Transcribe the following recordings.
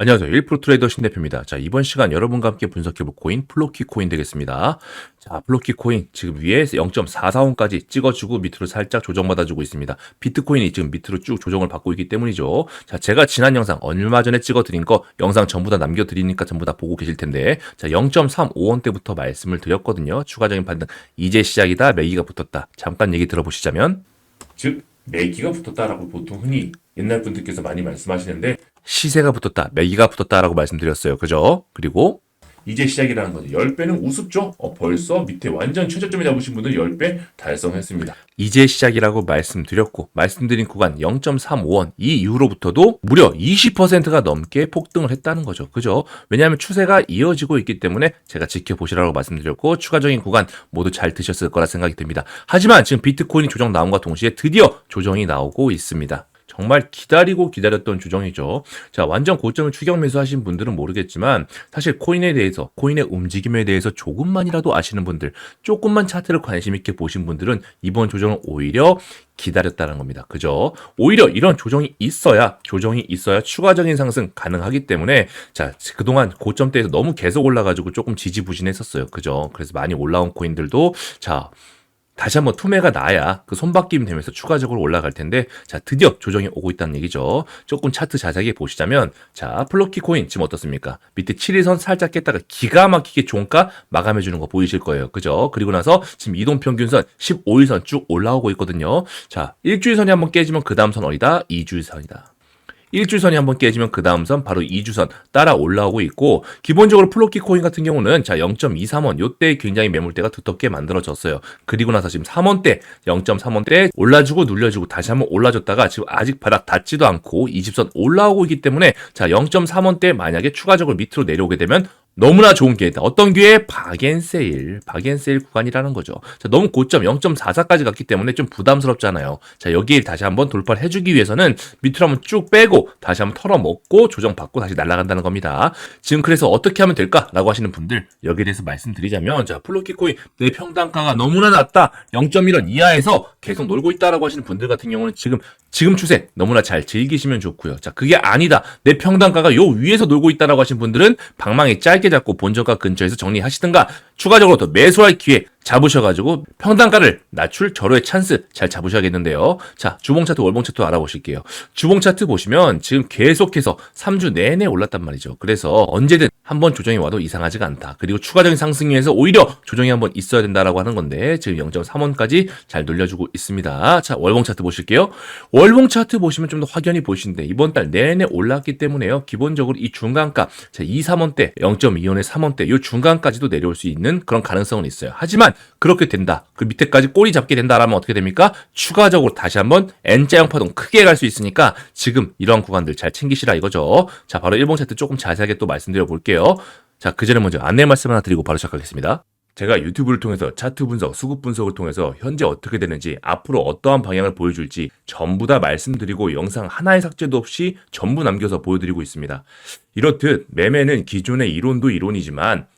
안녕하세요. 1프로 트레이더 신대표입니다. 자, 이번 시간 여러분과 함께 분석해볼 코인 플로키 코인 되겠습니다. 자, 플로키 코인 지금 위에서 0.440까지 찍어주고 밑으로 살짝 조정받아주고 있습니다. 비트코인이 지금 밑으로 쭉 조정을 받고 있기 때문이죠. 자, 제가 지난 영상 얼마 전에 찍어드린 거 영상 전부 다 남겨드리니까 전부 다 보고 계실 텐데 자, 0.35원대부터 말씀을 드렸거든요. 추가적인 반등 이제 시작이다. 매기가 붙었다. 잠깐 얘기 들어보시자면 즉 매기가 붙었다라고 보통 흔히 옛날 분들께서 많이 말씀하시는데 시세가 붙었다, 매기가 붙었다라고 말씀드렸어요. 그죠? 그리고 이제 시작이라는 거죠. 10배는 우습죠? 어, 벌써 밑에 완전 최저점에 잡으신 분들 10배 달성했습니다. 이제 시작이라고 말씀드렸고, 말씀드린 구간 0.35원 이 이후로부터도 무려 20%가 넘게 폭등을 했다는 거죠. 그죠? 왜냐하면 추세가 이어지고 있기 때문에 제가 지켜보시라고 말씀드렸고, 추가적인 구간 모두 잘 드셨을 거라 생각이 듭니다. 하지만 지금 비트코인이 조정 나온과 동시에 드디어 조정이 나오고 있습니다. 정말 기다리고 기다렸던 조정이죠. 자, 완전 고점을 추격 매수하신 분들은 모르겠지만 사실 코인에 대해서 코인의 움직임에 대해서 조금만이라도 아시는 분들, 조금만 차트를 관심 있게 보신 분들은 이번 조정을 오히려 기다렸다는 겁니다. 그죠? 오히려 이런 조정이 있어야 조정이 있어야 추가적인 상승 가능하기 때문에 자 그동안 고점대에서 너무 계속 올라가지고 조금 지지부진했었어요. 그죠? 그래서 많이 올라온 코인들도 자 다시 한번 투매가 나야 그 손바뀜 되면서 추가적으로 올라갈 텐데 자 드디어 조정이 오고 있다는 얘기죠. 조금 차트 자세하게 보시자면 자 플로키 코인 지금 어떻습니까? 밑에 7일선 살짝 깼다가 기가 막히게 종가 마감해 주는 거 보이실 거예요. 그죠? 그리고 나서 지금 이동 평균선 15일선 쭉 올라오고 있거든요. 자 일주일선이 한번 깨지면 그 다음 선 어디다? 2주일선이다. 일주선이 한번 깨지면 그 다음 선 바로 2주선 따라 올라오고 있고 기본적으로 플로키 코인 같은 경우는 자 0.23원 요때 굉장히 매물대가 두텁게 만들어졌어요. 그리고 나서 지금 3원대 0.3원대 올라주고 눌려주고 다시 한번 올라줬다가 지금 아직 바닥 닿지도 않고 20선 올라오고 있기 때문에 자 0.3원대 만약에 추가적으로 밑으로 내려오게 되면 너무나 좋은 기회다. 어떤 기회? 박앤세일. 박앤세일 구간이라는 거죠. 자, 너무 고점 0.44까지 갔기 때문에 좀 부담스럽잖아요. 자, 여기에 다시 한번 돌파를 해주기 위해서는 밑으로 한번 쭉 빼고 다시 한번 털어먹고 조정받고 다시 날아간다는 겁니다. 지금 그래서 어떻게 하면 될까라고 하시는 분들 여기에 대해서 말씀드리자면 자, 플로키 코인 내 평단가가 너무나 낮다. 0.1원 이하에서 계속 놀고 있다라고 하시는 분들 같은 경우는 지금 지금 추세 너무나 잘 즐기시면 좋고요. 자, 그게 아니다. 내 평단가가 요 위에서 놀고 있다라고 하신 분들은 방망이 짧게 잡고 본저가 근처에서 정리하시든가 추가적으로 더 매수할 기회 잡으셔가지고 평단가를 낮출 절호의 찬스 잘 잡으셔야겠는데요. 자, 주봉 차트, 월봉 차트 알아보실게요. 주봉 차트 보시면 지금 계속해서 3주 내내 올랐단 말이죠. 그래서 언제든 한번 조정이 와도 이상하지가 않다. 그리고 추가적인 상승위에서 오히려 조정이 한번 있어야 된다라고 하는 건데 지금 0.3원까지 잘 눌려주고 있습니다. 자, 월봉 차트 보실게요. 월봉 차트 보시면 좀 더 확연히 보시는데 이번 달 내내 올랐기 때문에요. 기본적으로 이 중간가 자, 2, 3원대, 0.2원에 3원대 이 중간까지도 내려올 수 있는 그런 가능성은 있어요. 하지만 그렇게 된다. 그 밑에까지 꼬리 잡게 된다라면 어떻게 됩니까? 추가적으로 다시 한번 N자형 파동 크게 갈 수 있으니까 지금 이런 구간들 잘 챙기시라 이거죠. 자, 바로 일봉 차트 조금 자세하게 또 말씀드려 볼게요. 자, 그 전에 먼저 안내 말씀 하나 드리고 바로 시작하겠습니다. 제가 유튜브를 통해서 차트 분석, 수급 분석을 통해서 현재 어떻게 되는지, 앞으로 어떠한 방향을 보여줄지 전부 다 말씀드리고 영상 하나의 삭제도 없이 전부 남겨서 보여드리고 있습니다. 이렇듯 매매는 기존의 이론도 이론이지만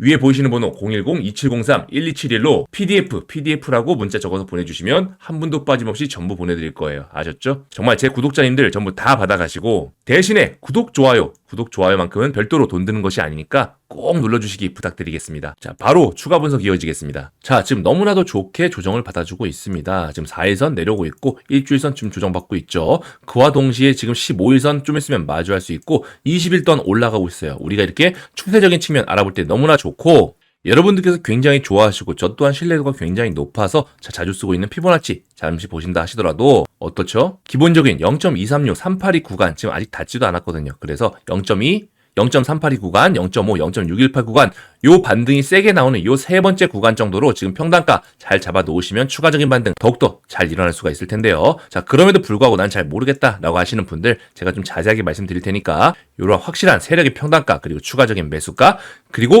위에 보이시는 번호 010-2703-1271로 PDF, PDF라고 문자 적어서 보내주시면 한 분도 빠짐없이 전부 보내드릴 거예요. 아셨죠? 정말 제 구독자님들 전부 다 받아가시고 대신에 구독, 좋아요, 구독, 좋아요만큼은 별도로 돈 드는 것이 아니니까 꼭 눌러주시기 부탁드리겠습니다. 자, 바로 추가 분석 이어지겠습니다. 자, 지금 너무나도 좋게 조정을 받아주고 있습니다. 지금 4일선 내려오고 있고 일주일선 지금 조정받고 있죠. 그와 동시에 지금 15일선 좀 있으면 마주할 수 있고 20일선 올라가고 있어요. 우리가 이렇게 추세적인 측면 알아볼 때 너무나 좋고 여러분들께서 굉장히 좋아하시고 저 또한 신뢰도가 굉장히 높아서 자, 자주 쓰고 있는 피보나치 잠시 보신다 하시더라도 어떻죠? 기본적인 0.236, 382 구간 지금 아직 닿지도 않았거든요. 그래서 0.2 0.382 구간, 0.5, 0.618 구간, 요 반등이 세게 나오는 요 세 번째 구간 정도로 지금 평단가 잘 잡아 놓으시면 추가적인 반등 더욱더 잘 일어날 수가 있을 텐데요. 자, 그럼에도 불구하고 난 잘 모르겠다라고 하시는 분들 제가 좀 자세하게 말씀드릴 테니까 요런 확실한 세력의 평단가 그리고 추가적인 매수가 그리고